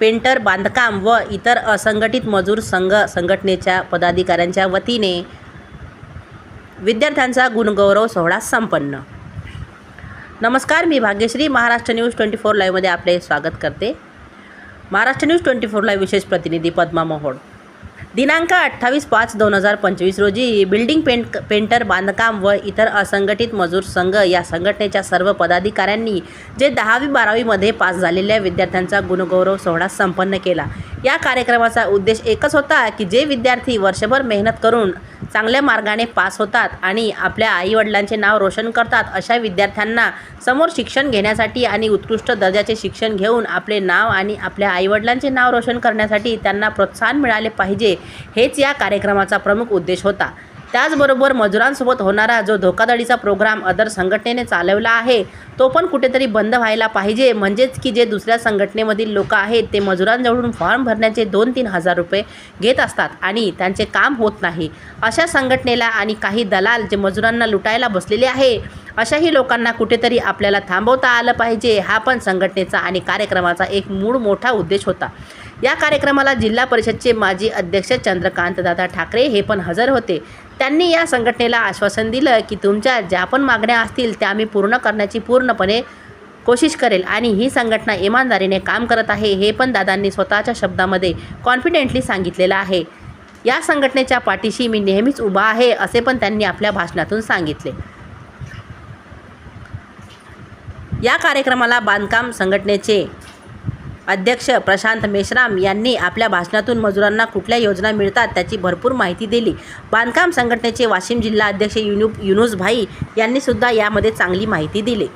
Painter बांधकाम व इतर असंघटित मजूर संघ संघटनेच्या पदाधिकाऱ्यांच्या वतीने विद्यार्थ्यांचा गुणगौरव सोहळा संपन्न. नमस्कार मी Bhagyashree. Maharashtra news twenty four लाईव्हमध्ये आपले स्वागत करते. Maharashtra news twenty four live विशेष प्रतिनिधी पद्मा मोहोड दिनांक अठ्ठावीस पाच दोन हजार पंचवीस रोजी बिल्डिंग पेंट पेंटर बांधकाम व इतर असंघटित मजूर संघ या संघटनेच्या सर्व पदाधिकाऱ्यांनी जे दहावी बारावीमध्ये पास झालेल्या विद्यार्थ्यांचा गुणगौरव सोहळा संपन्न केला. या कार्यक्रमाचा उद्देश एकच होता की जे विद्यार्थी वर्षभर मेहनत करून चांगल्या मार्गाने पास होतात आणि आपल्या आईवडिलांचे नाव रोशन करतात अशा विद्यार्थ्यांना समोर शिक्षण घेण्यासाठी आणि उत्कृष्ट दर्जाचे शिक्षण घेऊन आपले नाव आणि आपल्या आईवडिलांचे नाव रोशन करण्यासाठी त्यांना प्रोत्साहन मिळाले पाहिजे हेच या कार्यक्रमाचा प्रमुख उद्देश होता. त्याचबरोबर मजुरांसोबत होणारा जो धोकाधडीचा प्रोग्राम अदर संघटनेने चालवला आहे तो पण कुठेतरी बंद व्हायला पाहिजे. म्हणजेच की जे दुसऱ्या संघटनेमधील लोक आहेत ते मजुरांजवळून फॉर्म भरण्याचे दोन तीन हजार रुपये घेत असतात आणि त्यांचे काम होत नाही. अशा संघटनेला आणि काही दलाल जे मजुरांना लुटायला बसलेले आहे अशाही लोकांना कुठेतरी आपल्याला थांबवता आलं पाहिजे. हा पण संघटनेचा आणि कार्यक्रमाचा एक मूळ मोठा उद्देश होता. या कार्यक्रमाला जिल्हा परिषदचे माजी अध्यक्ष चंद्रकांतदादा ठाकरे हे पण हजर होते. त्यांनी या संघटनेला आश्वासन दिलं की तुमच्या ज्या पण मागण्या असतील त्या मी पूर्ण करण्याची पूर्णपणे कोशिश करेल आणि ही संघटना इमानदारीने काम करत आहे हे पण दादांनी स्वतःच्या शब्दामध्ये कॉन्फिडेंटली सांगितलेलं आहे. या संघटनेच्या पाठीशी मी नेहमीच उभा आहे असे पण त्यांनी आपल्या भाषणातून सांगितले. या कार्यक्रमाला बांधकाम संघटनेचे अध्यक्ष प्रशांत मेश्राम यांनी आपल्या भाषणातून मजुरांना कुठल्या योजना मिळतात त्याची भरपूर माहिती दिली. बांधकाम संघटनेचे वाशिम जिल्हा अध्यक्ष युनु युनुस भाई यांनी सुद्धा यामध्ये चांगली माहिती दिली.